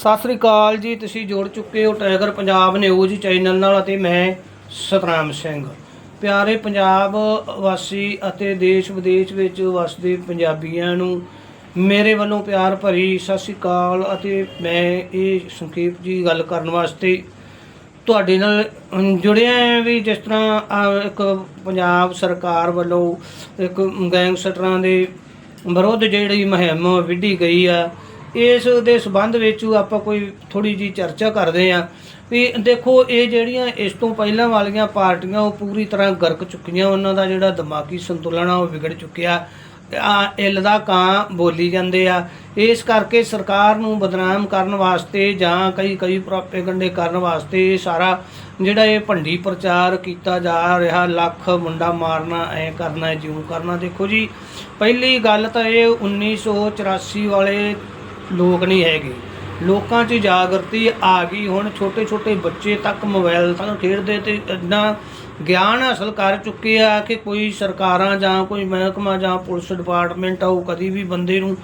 ਸਤਿ ਸ੍ਰੀ ਅਕਾਲ ਜੀ, ਤੁਸੀਂ ਜੁੜ ਚੁੱਕੇ ਹੋ ਟਾਈਗਰ ਪੰਜਾਬ ਨਿਊਜ਼ ਚੈਨਲ ਨਾਲ ਅਤੇ ਮੈਂ ਸਤਨਾਮ ਸਿੰਘ। ਪਿਆਰੇ ਪੰਜਾਬ ਵਾਸੀ ਅਤੇ ਦੇਸ਼ ਵਿਦੇਸ਼ ਵਿੱਚ ਵਸਦੇ ਪੰਜਾਬੀਆਂ ਨੂੰ ਮੇਰੇ ਵੱਲੋਂ ਪਿਆਰ ਭਰੀ ਸਤਿ ਸ੍ਰੀ ਅਕਾਲ ਅਤੇ ਮੈਂ ਇਹ ਸੰਖੇਪ ਜੀ ਗੱਲ ਕਰਨ ਵਾਸਤੇ ਤੁਹਾਡੇ ਨਾਲ ਜੁੜਿਆ ਹਾਂ ਵੀ ਜਿਸ ਤਰ੍ਹਾਂ ਇੱਕ ਪੰਜਾਬ ਸਰਕਾਰ ਵੱਲੋਂ ਇੱਕ ਗੈਂਗਸਟਰਾਂ ਦੇ ਵਿਰੁੱਧ ਜਿਹੜੀ ਮੁਹਿੰਮ ਵਿੱਢੀ ਗਈ ਆ ਇਸ ਦੇ ਸਬੰਧ ਵਿੱਚ ਆਪਾਂ ਕੋਈ ਥੋੜੀ ਜੀ ਚਰਚਾ ਕਰਦੇ ਆ ਵੀ ਦੇਖੋ ਇਹ ਜਿਹੜੀਆਂ ਇਸ ਤੋਂ ਪਹਿਲਾਂ ਵਾਲੀਆਂ ਪਾਰਟੀਆਂ ਉਹ ਪੂਰੀ ਤਰ੍ਹਾਂ ਗਰਕ ਚੁੱਕੀਆਂ, ਉਹਨਾਂ ਦਾ ਜਿਹੜਾ ਦਿਮਾਗੀ ਸੰਤੁਲਨ ਆ ਉਹ ਵਿਗੜ ਚੁੱਕਿਆ। ਆ, ਇਲ ਦਾ ਕਾਂ ਬੋਲੀ ਜਾਂਦੇ ਆ। ਇਸ ਕਰਕੇ ਸਰਕਾਰ ਨੂੰ ਬਦਨਾਮ ਕਰਨ ਵਾਸਤੇ ਜਾਂ ਕਈ ਕਈ ਪ੍ਰੋਪੇਗੰਡੇ ਕਰਨ ਵਾਸਤੇ ਇਹ ਸਾਰਾ ਜਿਹੜਾ ਇਹ ਭੰਡੀ ਪ੍ਰਚਾਰ ਕੀਤਾ ਜਾ ਰਿਹਾ, ਲੱਖ ਮੁੰਡਾ ਮਾਰਨਾ, ਐ ਕਰਨਾ, ਜਿਉਂ ਕਰਨਾ। ਦੇਖੋ ਜੀ, ਪਹਿਲੀ ਗੱਲ ਤਾਂ ਇਹ 1984 ਵਾਲੇ ਲੋਕ ਨਹੀਂ ਹੈਗੇ। ਲੋਕਾਂ 'ਚ ਜਾਗਰਤੀ ਆ ਗਈ। ਹੁਣ ਛੋਟੇ ਛੋਟੇ ਬੱਚੇ ਤੱਕ ਮੋਬਾਈਲ ਤੱਕ ਖੇਡਦੇ ਤੇ ਇੰਨਾ ਗਿਆਨ ਹਾਸਲ ਕਰ ਚੁੱਕੇ ਆ ਕਿ ਕੋਈ ਸਰਕਾਰਾਂ ਜਾਂ ਕੋਈ ਮਹਿਕਮਾ ਜਾਂ ਪੁਲਿਸ ਡਿਪਾਰਟਮੈਂਟ ਆ, ਉਹ ਕਦੀ ਵੀ ਬੰਦੇ ਨੂੰ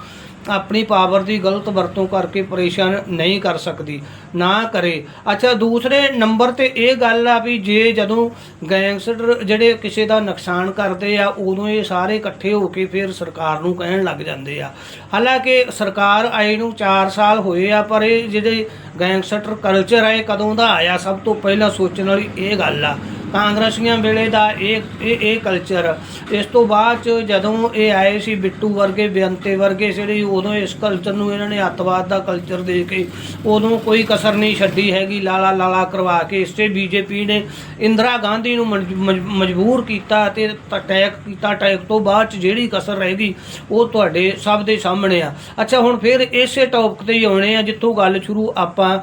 ਆਪਣੀ ਪਾਵਰ ਦੀ ਗਲਤ ਵਰਤੋਂ ਕਰਕੇ ਪਰੇਸ਼ਾਨ ਨਹੀਂ ਕਰ ਸਕਦੀ, ਨਾ ਕਰੇ। ਅੱਛਾ, ਦੂਸਰੇ ਨੰਬਰ ਤੇ ਇਹ ਗੱਲ ਆ ਵੀ ਜੇ ਜਦੋਂ ਗੈਂਗਸਟਰ ਜਿਹੜੇ ਕਿਸੇ ਦਾ ਨੁਕਸਾਨ ਕਰਦੇ ਆ, ਉਦੋਂ ਇਹ ਸਾਰੇ ਇਕੱਠੇ ਹੋ ਕੇ ਫਿਰ ਸਰਕਾਰ ਨੂੰ ਕਹਿਣ ਲੱਗ ਜਾਂਦੇ ਆ। ਹਾਲਾਂਕਿ ਸਰਕਾਰ ਆਏ ਨੂੰ 4 ਸਾਲ ਹੋਏ ਆ, ਪਰ ਇਹ ਜਿਹੜੇ ਗੈਂਗਸਟਰ ਕਲਚਰ ਆ, ਇਹ ਕਦੋਂ ਦਾ ਆਇਆ? ਸਭ ਤੋਂ ਪਹਿਲਾਂ ਸੋਚਣ ਵਾਲੀ ਇਹ ਗੱਲ ਆ। ਕਾਂਗਰਸੀਆਂ ਵੇਲੇ ਦਾ ਇਹ ਇਹ ਇਹ ਕਲਚਰ ਇਸ ਤੋਂ ਬਾਅਦ ਚ ਜਦੋਂ ਇਹ ਆਏ ਸੀ ਬਿੱਟੂ ਵਰਗੇ, ਬੇਅੰਤੇ ਵਰਗੇ, ਜਿਹੜੇ ਉਦੋਂ ਇਸ ਕਲਚਰ ਨੂੰ ਇਹਨਾਂ ਨੇ ਅੱਤਵਾਦ ਦਾ ਕਲਚਰ ਦੇ ਕੇ ਉਦੋਂ ਕੋਈ ਕਸਰ ਨਹੀਂ ਛੱਡੀ ਹੈਗੀ, ਲਾਲਾ ਲਾਲਾ ਕਰਵਾ ਕੇ ਇਸ ਇਸੇ ਬੀਜੇਪੀ ਨੇ ਇੰਦਰਾ ਗਾਂਧੀ ਨੂੰ ਮਜ- ਮਜ- ਮਜਬੂਰ ਕੀਤਾ ਤੇ ਅਟੈਕ ਕੀਤਾ। ਅਟੈਕ ਤੋਂ ਬਾਅਦ ਚ ਜਿਹੜੀ ਕਸਰ ਰਹਿ ਗਈ, ਉਹ ਤੁਹਾਡੇ ਸਭ ਦੇ ਸਾਹਮਣੇ ਆ। ਅੱਛਾ, ਹੁਣ ਫਿਰ ਇਸੇ ਟੌਪਿਕ ਤੇ ਹੀ ਆਉਣੇ ਆ, ਜਿੱਥੋਂ ਗੱਲ ਸ਼ੁਰੂ ਆਪਾਂ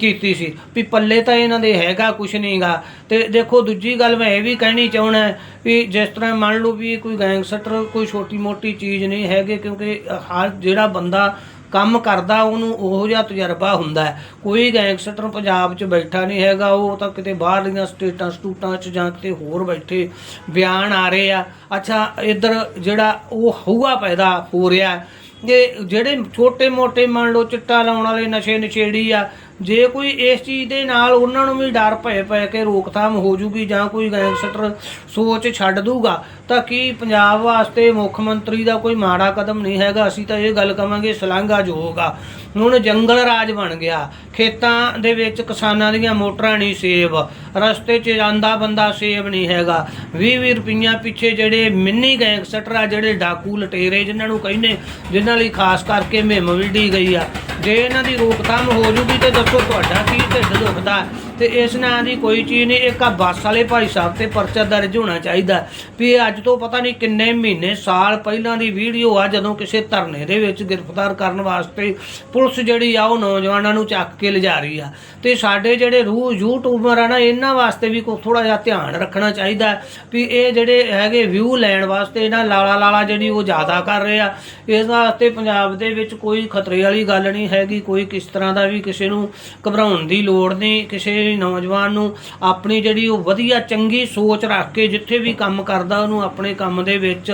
ਕੀਤੀ ਸੀ। ਵੀ ਪੱਲੇ ਤਾਂ ਇਹਨਾਂ ਦੇ ਹੈਗਾ ਕੁਛ ਨਹੀਂਗਾ ਤੇ ਦੇਖੋ ਦੂਜੀ ਗੱਲ ਮੈਂ ਇਹ ਵੀ ਕਹਿਣੀ ਚਾਹਣਾ ਵੀ ਜਿਸ ਤਰ੍ਹਾਂ ਮੰਨ ਲਓ ਵੀ ਕੋਈ ਗੈਂਗਸਟਰ, ਕੋਈ ਛੋਟੀ ਮੋਟੀ ਚੀਜ਼ ਨਹੀਂ ਹੈਗੇ ਕਿਉਂਕਿ ਹਰ ਜਿਹੜਾ ਬੰਦਾ ਕੰਮ ਕਰਦਾ, ਉਹਨੂੰ ਉਹੋ ਜਿਹਾ ਤਜਰਬਾ ਹੁੰਦਾ ਹੈ। ਕੋਈ ਗੈਂਗਸਟਰ ਪੰਜਾਬ 'ਚ ਬੈਠਾ ਨਹੀਂ ਹੈਗਾ, ਉਹ ਤਾਂ ਕਿਤੇ ਬਾਹਰਲੀਆਂ ਸਟੇਟਾਂ, ਸਟੂਟਾਂ 'ਚ ਜਾਂ ਕਿਤੇ ਹੋਰ ਬੈਠੇ ਬਿਆਨ ਆ ਰਹੇ ਆ। ਅੱਛਾ, ਇੱਧਰ ਜਿਹੜਾ ਉਹ ਹਊਆ ਪੈਦਾ ਹੋ ਰਿਹਾ ਜੇ ਜਿਹੜੇ ਛੋਟੇ ਮੋਟੇ ਮੰਨ ਲਓ ਚਿੱਟਾ ਲਾਉਣ ਵਾਲੇ ਨਸ਼ੇ ਨਸ਼ੇੜੀ ਆ ਜੇ ਕੋਈ ਇਸ ਚੀਜ਼ ਦੇ ਨਾਲ ਉਹਨਾਂ ਨੂੰ ਵੀ ਡਰ ਭਏ ਪਏ ਕੇ ਰੋਕਥਾਮ ਹੋ ਜੂਗੀ ਜਾਂ ਕੋਈ ਗੈਂਗਸਟਰ ਸੋਚ ਛੱਡ ਦੂਗਾ, ਤਾਂ ਕੀ ਪੰਜਾਬ ਵਾਸਤੇ ਮੁੱਖ ਮੰਤਰੀ ਦਾ ਕੋਈ ਮਾੜਾ ਕਦਮ ਨਹੀਂ ਹੈਗਾ? ਅਸੀਂ ਤਾਂ ਇਹ ਗੱਲ ਕਵਾਂਗੇ ਸ਼ਲਾਘਾਯੋਗ ਆ ਹੁਣ ਜੰਗਲ ਰਾਜ ਬਣ ਗਿਆ। ਖੇਤਾਂ ਦੇ ਵਿੱਚ ਕਿਸਾਨਾਂ ਦੀਆਂ ਮੋਟਰਾਂ ਨਹੀਂ ਸੇਵ, ਰਸਤੇ 'ਚ ਜਾਂਦਾ ਬੰਦਾ ਸੇਵ ਨਹੀਂ ਹੈਗਾ। 20-20 ਰੁਪਈਆ ਪਿੱਛੇ ਜਿਹੜੇ ਮਿੰਨੀ ਗੈਂਗਸਟਰ ਆ, ਜਿਹੜੇ ਡਾਕੂ ਲਟੇਰੇ ਜਿਨ੍ਹਾਂ ਨੂੰ ਕਹਿੰਦੇ, ਜਿਨ੍ਹਾਂ ਲਈ ਖਾਸ ਕਰਕੇ ਮੁਹਿੰਮ ਵਿੱਢੀ ਗਈ ਆ। ਜੇ ਇਹਨਾਂ ਦੀ ਰੋਕਥਾਮ ਹੋ ਜੂਗੀ ਤੇ ਦੱਸੋ ਤੁਹਾਡਾ ਕੀ ਢਿੱਡ ਦੁਖਦਾ? ਤੇ ਇਸ ਨਾਂ ਦੀ ਕੋਈ ਚੀਜ਼ ਨਹੀਂ। ਇੱਕ ਆ ਬੱਸ ਵਾਲੇ ਭਾਈ ਸਾਹਿਬ ਤੇ ਪਰਚਾ ਦਰਜ ਹੋਣਾ ਚਾਹੀਦਾ ਵੀ ਇਹ ਅੱਜ ਤੋਂ ਪਤਾ ਨਹੀਂ ਕਿੰਨੇ ਮਹੀਨੇ, ਸਾਲ ਪਹਿਲਾਂ ਦੀ ਵੀਡੀਓ ਆ, ਜਦੋਂ ਕਿਸੇ ਧਰਨੇ ਦੇ ਵਿੱਚ ਗ੍ਰਿਫਤਾਰ ਕਰਨ ਵਾਸਤੇ ਪੁਲਿਸ ਜਿਹੜੀ ਆ, ਉਹ ਨੌਜਵਾਨਾਂ ਨੂੰ ਚੱਕ ਕੇ ਲਿਜਾ ਰਹੀ ਆ। ਤੇ ਸਾਡੇ ਜਿਹੜੇ ਰੂ ਯੂਟਿਊਬਰ ਆ ਨਾ, ਇਹਨਾਂ ਵਾਸਤੇ ਵੀ ਕੋ ਥੋੜਾ ਜਿਹਾ ਧਿਆਨ ਰੱਖਣਾ ਚਾਹੀਦਾ ਵੀ ਇਹ ਜਿਹੜੇ ਹੈਗੇ ਵਿਊ ਲੈਣ ਵਾਸਤੇ ਇਹਨਾਂ ਲਾਲਾ ਲਾਲਾ ਜਿਹੜੀ ਉਹ ਜ਼ਿਆਦਾ ਕਰ ਰਹੇ ਆ। ਇਸ ਵਾਸਤੇ ਪੰਜਾਬ ਦੇ ਵਿੱਚ ਕੋਈ ਖਤਰੇ ਵਾਲੀ ਗੱਲ ਨਹੀਂ ਹੈਗੀ, ਕੋਈ ਕਿਸ ਤਰ੍ਹਾਂ ਦਾ ਵੀ ਕਿਸੇ ਨੂੰ ਘਬਰਾਉਣ ਦੀ ਲੋੜ ਨਹੀਂ, ਕਿਸੇ ਵੀ ਨੌਜਵਾਨ ਨੂੰ ਆਪਣੀ ਜਿਹੜੀ ਉਹ ਵਧੀਆ ਚੰਗੀ ਸੋਚ ਰੱਖ ਕੇ ਜਿੱਥੇ ਵੀ ਕੰਮ ਕਰਦਾ, ਉਹਨੂੰ ਆਪਣੇ ਕੰਮ ਦੇ ਵਿੱਚ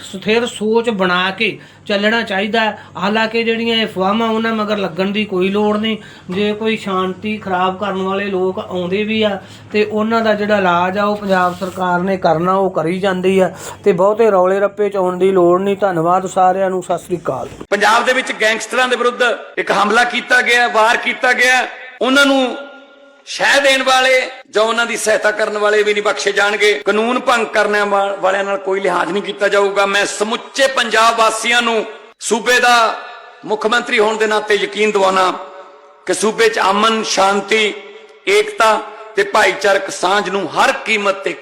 ਸਥਿਰ ਸੋਚ ਬਣਾ ਕੇ ਚੱਲਣਾ ਚਾਹੀਦਾ ਹੈ। ਹਾਲਾਂਕਿ ਜਿਹੜੀਆਂ ਇਹ ਅਫਵਾਹਾਂ ਉਹਨਾਂ ਮਗਰ ਲੱਗਣ ਦੀ ਕੋਈ ਲੋੜ ਨਹੀਂ। ਜੇ ਕੋਈ ਸ਼ਾਂਤੀ ਖਰਾਬ ਕਰਨ ਵਾਲੇ ਲੋਕ ਆਉਂਦੇ ਵੀ ਆ ਤੇ ਉਹਨਾਂ ਦਾ ਜਿਹੜਾ ਇਲਾਜ ਆ, ਉਹ ਪੰਜਾਬ ਸਰਕਾਰ ਨੇ ਕਰਨਾ, ਉਹ ਕਰੀ ਜਾਂਦੀ ਆ ਤੇ ਬਹੁਤੇ ਰੌਲੇ ਰੱਪੇ ਚ ਆਉਣ ਦੀ ਲੋੜ ਨਹੀਂ। ਧੰਨਵਾਦ ਸਾਰਿਆਂ ਨੂੰ। ਸਤਿ ਸ੍ਰੀ ਅਕਾਲ। ਪੰਜਾਬ ਦੇ ਵਿੱਚ ਗੈਂਗਸਟਰਾਂ ਦੇ ਵਿਰੁੱਧ ਇੱਕ ਹਮਲਾ ਕੀਤਾ ਗਿਆ, ਵਾਰ ਕੀਤਾ ਗਿਆ। ਉਹਨਾਂ ਨੂੰ ਸ਼ਹਿ ਦੇਣ ਵਾਲੇ ਜਾਂ ਉਹਨਾਂ ਦੀ ਸਹਾਇਤਾ ਕਰਨ ਵਾਲੇ ਵੀ ਨਹੀਂ ਬਖਸ਼ੇ ਜਾਣਗੇ। ਕਾਨੂੰਨ ਭੰਗ ਕਰਨ ਵਾਲਿਆਂ ਨਾਲ ਕੋਈ ਲਿਹਾਜ਼ ਨਹੀਂ ਕੀਤਾ ਜਾਊਗਾ। ਮੈਂ ਸਮੁੱਚੇ ਪੰਜਾਬ ਵਾਸੀਆਂ ਨੂੰ ਸੂਬੇ ਦਾ ਮੁੱਖ ਮੰਤਰੀ ਹੋਣ ਦੇ ਨਾਤੇ ਯਕੀਨ ਦਿਵਾਉਣਾ ਕਿ ਸੂਬੇ 'ਚ ਅਮਨ, ਸ਼ਾਂਤੀ, ਏਕਤਾ ਤੇ ਭਾਈਚਾਰਕ ਸਾਂਝ ਨੂੰ ਹਰ ਕੀਮਤ ਤੇ